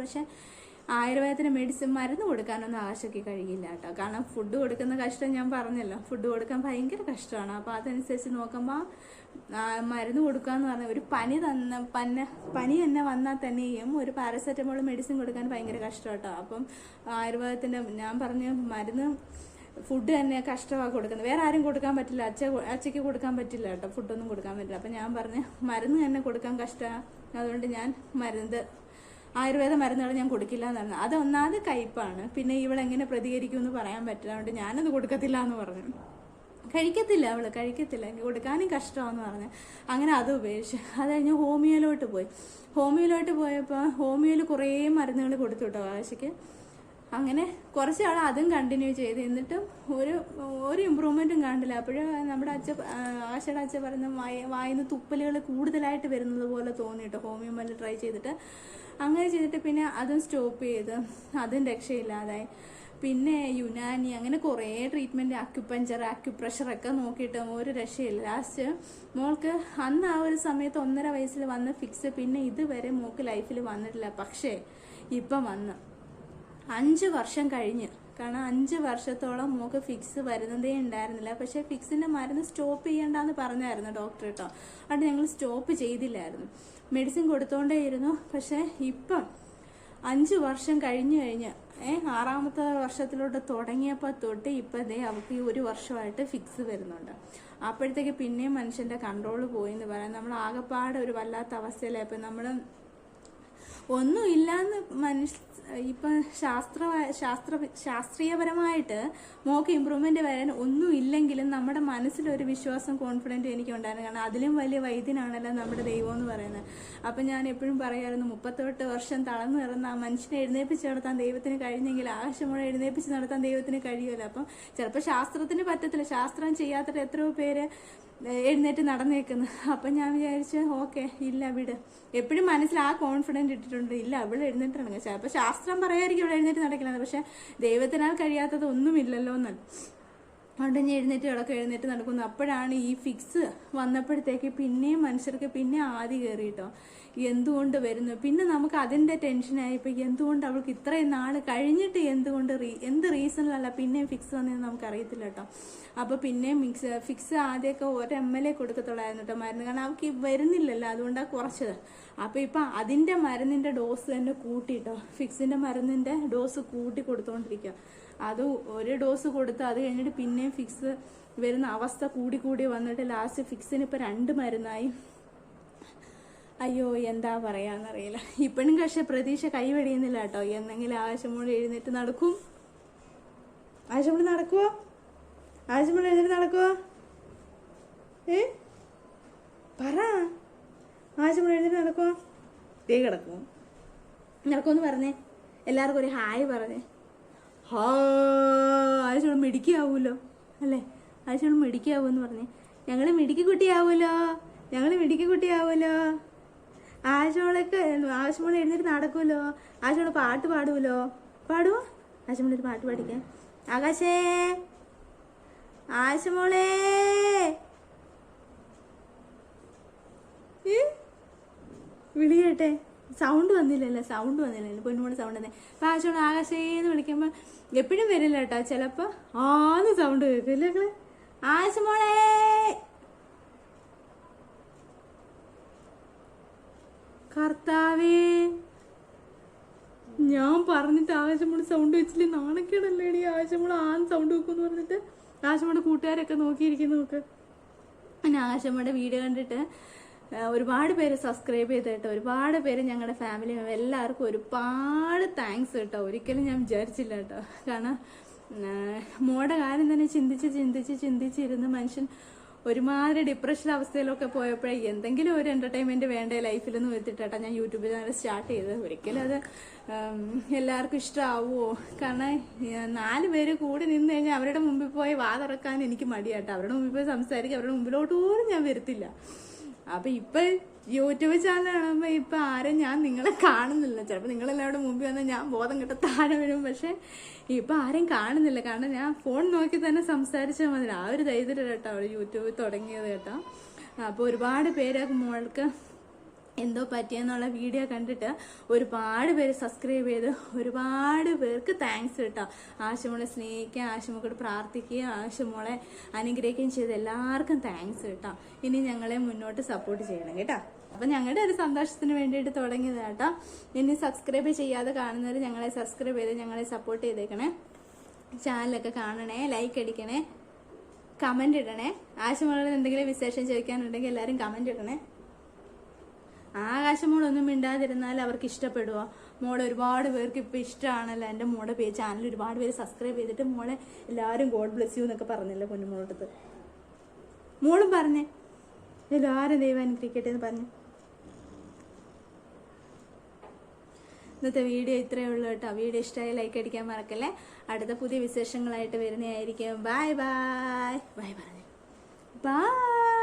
പക്ഷെ ആയുർവേദത്തിന് മെഡിസിൻ മരുന്ന് കൊടുക്കാനൊന്നും ആശയ്ക്ക് കഴിയില്ല കേട്ടോ. കാരണം ഫുഡ് കൊടുക്കുന്ന കഷ്ടം ഞാൻ പറഞ്ഞല്ലോ. ഫുഡ് കൊടുക്കാൻ ഭയങ്കര കഷ്ടമാണ്. അപ്പോൾ അതനുസരിച്ച് നോക്കുമ്പോൾ മരുന്ന് കൊടുക്കുക എന്ന് പറഞ്ഞാൽ ഒരു പനി തന്ന പന്ന പനി തന്നെ വന്നാൽ തന്നെയും ഒരു പാരസെറ്റമോൾ മെഡിസിൻ കൊടുക്കാൻ ഭയങ്കര കഷ്ടം കേട്ടോ. അപ്പം ആയുർവേദത്തിന്റെ ഞാൻ പറഞ്ഞ മരുന്ന് ഫുഡ് തന്നെ കഷ്ടമാണ് കൊടുക്കുന്നത്. വേറെ ആരും കൊടുക്കാൻ പറ്റില്ല. അച്ഛ അച്ഛയ്ക്ക് കൊടുക്കാൻ പറ്റില്ല കേട്ടോ. ഫുഡൊന്നും കൊടുക്കാൻ പറ്റില്ല. അപ്പം ഞാൻ പറഞ്ഞ് മരുന്ന് തന്നെ കൊടുക്കാൻ കഷ്ടമാണ് അതുകൊണ്ട് ഞാൻ മരുന്ന് ആയുർവേദ മരുന്നുകൾ ഞാൻ കൊടുക്കില്ല എന്നാണ് അത് ഒന്നാമത് കയ്പാണ്. പിന്നെ ഇവളെങ്ങനെ പ്രതികരിക്കുമെന്ന് പറയാൻ പറ്റില്ല. അതുകൊണ്ട് ഞാനത് കൊടുക്കത്തില്ല എന്ന് പറഞ്ഞു. കഴിക്കത്തില്ല അവൾ കഴിക്കത്തില്ല. എനിക്ക് കൊടുക്കാനും കഷ്ടമാണെന്ന് പറഞ്ഞു. അങ്ങനെ അത് ഉപേക്ഷിച്ച് അത് കഴിഞ്ഞ് ഹോമിയോയിലോട്ട് പോയി. ഹോമിയോയിലോട്ട് പോയപ്പോൾ ഹോമിയോയിൽ കുറേ മരുന്നുകൾ കൊടുത്തു കേട്ടോ ആശയ്ക്ക് അങ്ങനെ കുറച്ച് ആൾ അതും കണ്ടിന്യൂ ചെയ്ത്. എന്നിട്ടും ഒരു ഒരു ഇമ്പ്രൂവ്മെന്റും കണ്ടില്ല അപ്പോഴും നമ്മുടെ അച്ഛ ആശയുടെ അച്ഛ പറയുന്ന വായ വായിന്ന് തുപ്പലുകൾ കൂടുതലായിട്ട് വരുന്നത് പോലെ തോന്നിയിട്ട്. ഹോമിയോ മല്ല ട്രൈ ചെയ്തിട്ട്. അങ്ങനെ ചെയ്തിട്ട് പിന്നെ അതും സ്റ്റോപ്പ് ചെയ്ത്. അതും രക്ഷയില്ലാതായി. പിന്നെ യുനാനി അങ്ങനെ കുറേ ട്രീറ്റ്മെന്റ് അക്യുപഞ്ചർ അക്യുപ്രഷർ ഒക്കെ നോക്കിയിട്ട് ഒരു രക്ഷയില്ല. ലാസ്റ്റ് മോൾക്ക് അന്ന് ആ ഒരു സമയത്ത് ഒന്നര വയസ്സിൽ വന്ന ഫിക്സ് പിന്നെ ഇതുവരെ മോൾക്ക് ലൈഫിൽ വന്നിട്ടില്ല. പക്ഷേ ഇപ്പം വന്ന്. അഞ്ച് വർഷം കഴിഞ്ഞ്. കാരണം അഞ്ച് വർഷത്തോളം മോക്ക് ഫിക്സ് വരുന്നതേ ഉണ്ടായിരുന്നില്ല. പക്ഷേ ഫിക്സിന്റെ മരുന്ന് സ്റ്റോപ്പ് ചെയ്യണ്ടെന്ന് പറഞ്ഞായിരുന്നു ഡോക്ടർ കേട്ടോ അവിടെ ഞങ്ങൾ സ്റ്റോപ്പ് ചെയ്തില്ലായിരുന്നു. മെഡിസിൻ കൊടുത്തോണ്ടേയിരുന്നു പക്ഷേ ഇപ്പം അഞ്ച് വർഷം കഴിഞ്ഞു കഴിഞ്ഞ് ഏഹ് ആറാമത്തെ വർഷത്തിലോട്ട് തുടങ്ങിയപ്പോൾ തൊട്ട് ഇപ്പം ദേ അവൾക്ക് ഈ ഒരു വർഷമായിട്ട് ഫിക്സ് വരുന്നുണ്ട്. അപ്പോഴത്തേക്ക് പിന്നെയും മനുഷ്യന്റെ കൺട്രോൾ പോയി എന്ന് പറയാം. നമ്മൾ ആകെപ്പാടെ ഒരു വല്ലാത്ത അവസ്ഥയിലായി ഇപ്പം നമ്മൾ ഒന്നും ഇല്ലാന്ന് മനുഷ്യ ഇപ്പം ശാസ്ത്ര ശാസ്ത്ര ശാസ്ത്രീയപരമായിട്ട് മോക്ക് ഇമ്പ്രൂവ്മെന്റ് വരാൻ ഒന്നും ഇല്ലെങ്കിലും നമ്മുടെ മനസ്സിലൊരു വിശ്വാസം കോൺഫിഡന്റ് എനിക്ക് ഉണ്ടായിരുന്നു കാരണം അതിലും വലിയ വൈദ്യനാണല്ലോ നമ്മുടെ ദൈവം എന്ന് പറയുന്നത്. അപ്പം ഞാൻ എപ്പോഴും പറയായിരുന്നു മുപ്പത്തെട്ട് വർഷം തളർന്നു കിടന്ന ആ മനുഷ്യനെ എഴുന്നേപ്പിച്ച് നടത്താൻ ദൈവത്തിന് കഴിഞ്ഞെങ്കിൽ ആവശ്യമുള്ള എഴുന്നേപ്പിച്ച് നടത്താൻ ദൈവത്തിന് കഴിയുമല്ലോ? അപ്പം ചിലപ്പോൾ ശാസ്ത്രത്തിന് പറ്റത്തില്ല. ശാസ്ത്രം ചെയ്യാത്തിട്ട് എത്രയോ പേര് എഴുന്നേറ്റ് നടന്നേക്കുന്നത് അപ്പം ഞാൻ വിചാരിച്ചു ഓക്കെ ഇല്ല വിട്. എപ്പോഴും മനസ്സിൽ ആ കോൺഫിഡന്റ് ഇട്ടിട്ടുണ്ട്. ഇല്ല അവൾ എഴുന്നേറ്റ് നടക്കുക ചിലപ്പോൾ ശാസ്ത്രം പറയായിരിക്കും ഇവിടെ എഴുന്നേറ്റ് നടക്കുന്നത് പക്ഷേ ദൈവത്തിനാൽ കഴിയാത്തത് ഒന്നുമില്ലല്ലോ എന്നല്ല ഞാൻ എഴുന്നേറ്റ് കിടക്കും എഴുന്നേറ്റ് നടക്കുന്നു. അപ്പോഴാണ് ഈ ഫിക്സ് വന്നപ്പോഴത്തേക്ക് പിന്നെയും മനുഷ്യർക്ക് പിന്നെ ആദ്യ കയറിയിട്ടോ. എന്തുകൊണ്ട് വരുന്നു? പിന്നെ നമുക്ക് അതിന്റെ ടെൻഷനായിപ്പോൾ എന്തുകൊണ്ട് അവൾക്ക് ഇത്രയും നാൾ കഴിഞ്ഞിട്ട് എന്തുകൊണ്ട് റീ എന്ത് റീസണിലല്ല പിന്നെയും ഫിക്സ് വന്നതെന്ന് നമുക്കറിയത്തില്ല കേട്ടോ. അപ്പോൾ പിന്നെയും മിക്സ് ഫിക്സ് ആദ്യമൊക്കെ ഒരു എം എൽ എ കൊടുക്കത്തുള്ളായിരുന്നു കേട്ടോ മരുന്ന്. കാരണം അവൾക്ക് വരുന്നില്ലല്ലോ അതുകൊണ്ടാണ് കുറച്ചത്. അപ്പോൾ ഇപ്പം അതിന്റെ മരുന്നിന്റെ ഡോസ് തന്നെ കൂട്ടിയിട്ടോ ഫിക്സിന്റെ മരുന്നിന്റെ ഡോസ് കൂട്ടി കൊടുത്തുകൊണ്ടിരിക്കുക അത് ഒരു ഡോസ് കൊടുത്ത് അത് കഴിഞ്ഞിട്ട് പിന്നെയും ഫിക്സ് വരുന്ന അവസ്ഥ കൂടി കൂടി വന്നിട്ട് ലാസ്റ്റ് ഫിക്സിന് ഇപ്പം രണ്ട് മരുന്നായി. അയ്യോ എന്താ പറയാന്നറിയില്ല. ഇപ്പോഴും പക്ഷെ പ്രതീക്ഷ കൈവെടിയുന്നില്ല കേട്ടോ. എന്തെങ്കിലും ആവശ്യമുള്ള എഴുന്നേറ്റ് നടക്കും. ആവശ്യമുള്ള നടക്കുവോ? ആവശ്യമുള്ള എഴുന്നേറ്റ് നടക്കുവോ? ഏ? പറ. ആവശ്യമുള്ള എഴുന്നേറ്റ് നടക്കുവോ? ദേ കിടക്കുമോ നടക്കുമെന്ന് പറഞ്ഞേ. എല്ലാവർക്കും ഒരു ഹായ് പറഞ്ഞേ. ഹാ ആവശ്യമുള്ള മിടിക്കാവൂലോ അല്ലേ? ആവശ്യമുള്ള മിടിക്കാവൂന്ന് പറഞ്ഞേ. ഞങ്ങൾ മിടിക്ക് കുട്ടിയാവൂലോ ഞങ്ങൾ മിടിക്ക് കുട്ടിയാവൂലോ ആശോളൊക്കെ ആവശ്യമുള്ള എഴുന്നേറ്റ് നടക്കുമല്ലോ ആവശ്യമുള്ള പാട്ട് പാടുമല്ലോ പാടുവോ? ആവശ്യമുള്ള ഒരു പാട്ട് പാടിക്കാം ആകാശേ ആവശ്യമോളേ ഏ? വിളിയട്ടെ സൗണ്ട് വന്നില്ലല്ലോ സൗണ്ട് വന്നില്ലല്ലോ പൊന്നുമോട് സൗണ്ട് തന്നെ അപ്പം ആവശ്യമുള്ള ആകാശേന്ന് വിളിക്കുമ്പോൾ എപ്പോഴും വരില്ല കേട്ടോ ചിലപ്പോൾ ആന്ന് സൗണ്ട് കേൾക്കും. ഇല്ലേ ആശമോളെ കർത്താവേ! ഞാൻ പറഞ്ഞിട്ട് ആവശ്യമുള്ള സൗണ്ട് വെച്ചില്ലേ? നാണക്കേടല്ലേടി ആവശ്യമുള്ള ആന്ന് സൗണ്ട് വെക്കുമെന്ന് പറഞ്ഞിട്ട്. ആവശ്യമുള്ള കൂട്ടുകാരൊക്കെ നോക്കിയിരിക്കുന്നു നോക്ക്. പിന്നെ ആശമ്മയുടെ വീഡിയോ കണ്ടിട്ട് ഒരുപാട് പേര് സബ്സ്ക്രൈബ് ചെയ്ത് കേട്ടോ ഒരുപാട് പേര് ഞങ്ങളുടെ ഫാമിലി എല്ലാവർക്കും ഒരുപാട് താങ്ക്സ് കേട്ടോ. ഒരിക്കലും ഞാൻ വിചാരിച്ചില്ല കേട്ടോ. കാരണം മോടെ കാര്യം തന്നെ ചിന്തിച്ച് ചിന്തിച്ച് ചിന്തിച്ചിരുന്ന് മനുഷ്യൻ ഒരുമാതിരി ഡിപ്രഷൻ അവസ്ഥയിലൊക്കെ പോയപ്പോഴേ എന്തെങ്കിലും ഒരു എന്റർടൈൻമെന്റ് വേണ്ട ലൈഫിലെന്ന് വരുത്തിട്ടാ ഞാൻ യൂട്യൂബ് ചാനൽ സ്റ്റാർട്ട് ചെയ്തത്. ഒരിക്കലും അത് എല്ലാവർക്കും ഇഷ്ടമാവുമോ കാരണം നാല് പേര് കൂടി നിന്ന് കഴിഞ്ഞാൽ അവരുടെ മുമ്പിൽ പോയി വാതിറക്കാൻ എനിക്ക് മടിയാട്ടോ. അവരുടെ മുമ്പിൽ പോയി സംസാരിക്കുക അവരുടെ മുമ്പിലോട്ട് പോലും ഞാൻ വരത്തില്ല. അപ്പൊ ഇപ്പൊ യൂട്യൂബ് ചാനൽ കാണുമ്പോ ഇപ്പൊ ആരും ഞാൻ നിങ്ങളെ കാണുന്നില്ല. ചിലപ്പോ നിങ്ങളെല്ലാവരുടെ മുമ്പിൽ വന്നാൽ ഞാൻ ബോധം കിട്ട താഴെ വരും. പക്ഷെ ഇപ്പൊ ആരും കാണുന്നില്ല. കാരണം ഞാൻ ഫോൺ നോക്കി തന്നെ സംസാരിച്ചാൽ മതി. ആ ഒരു ധൈര്യം കേട്ടോ അവൾ യൂട്യൂബ് തുടങ്ങിയത് കേട്ടോ. അപ്പൊ ഒരുപാട് പേര് മോൾക്ക് എന്തോ പറ്റിയെന്നുള്ള വീഡിയോ കണ്ടിട്ട് ഒരുപാട് പേര് സബ്സ്ക്രൈബ് ചെയ്ത് ഒരുപാട് പേർക്ക് താങ്ക്സ് കേട്ടോ ആശുമോളെ സ്നേഹിക്കുക ആശുമോളോട് പ്രാർത്ഥിക്കുക ആശുമോളെ അനുഗ്രഹിക്കുകയും ചെയ്ത് എല്ലാവർക്കും താങ്ക്സ് കേട്ടോ ഇനി ഞങ്ങളെ മുന്നോട്ട് സപ്പോർട്ട് ചെയ്യണം കേട്ടോ. അപ്പൊ ഞങ്ങളുടെ ഒരു സന്തോഷത്തിന് വേണ്ടിയിട്ട് തുടങ്ങിയത് കേട്ടോ ഇനി സബ്സ്ക്രൈബ് ചെയ്യാതെ കാണുന്നവർ ഞങ്ങളെ സബ്സ്ക്രൈബ് ചെയ്ത് ഞങ്ങളെ സപ്പോർട്ട് ചെയ്തേക്കണേ. ചാനലൊക്കെ കാണണേ ലൈക്ക് അടിക്കണേ കമന്റ് ഇടണേ. ആശുമോളോട് എന്തെങ്കിലും വിശേഷം ചോദിക്കാനുണ്ടെങ്കിൽ എല്ലാവരും കമന്റ് ഇടണേ. ആകാശമോളൊന്നും മിണ്ടാതിരുന്നാൽ അവർക്ക് ഇഷ്ടപ്പെടുവോ മോളെ ഒരുപാട് പേർക്ക് ഇപ്പൊ ഇഷ്ടമാണല്ലോ എന്റെ മോളുടെ പേര് ചാനൽ ഒരുപാട് പേര് സബ്സ്ക്രൈബ് ചെയ്തിട്ട് മോളെ എല്ലാവരും ഗോഡ് ബ്ലെസ് യു എന്നൊക്കെ പറഞ്ഞല്ലോ കുഞ്ഞുമോളടുത്ത് മോളും പറഞ്ഞേ എല്ലാവരും ദൈവം അനുഗ്രഹിക്കട്ടെ എന്ന് പറഞ്ഞു. ഇന്നത്തെ വീഡിയോ ഇത്രയേ ഉള്ളൂ കേട്ടോ. വീഡിയോ ഇഷ്ടമായി ലൈക്ക് അടിക്കാൻ മറക്കല്ലേ. അടുത്ത പുതിയ വിശേഷങ്ങളായിട്ട് വരുന്നതായിരിക്കും. ബായ് ബായ് ബായ് പറഞ്ഞു ബായ്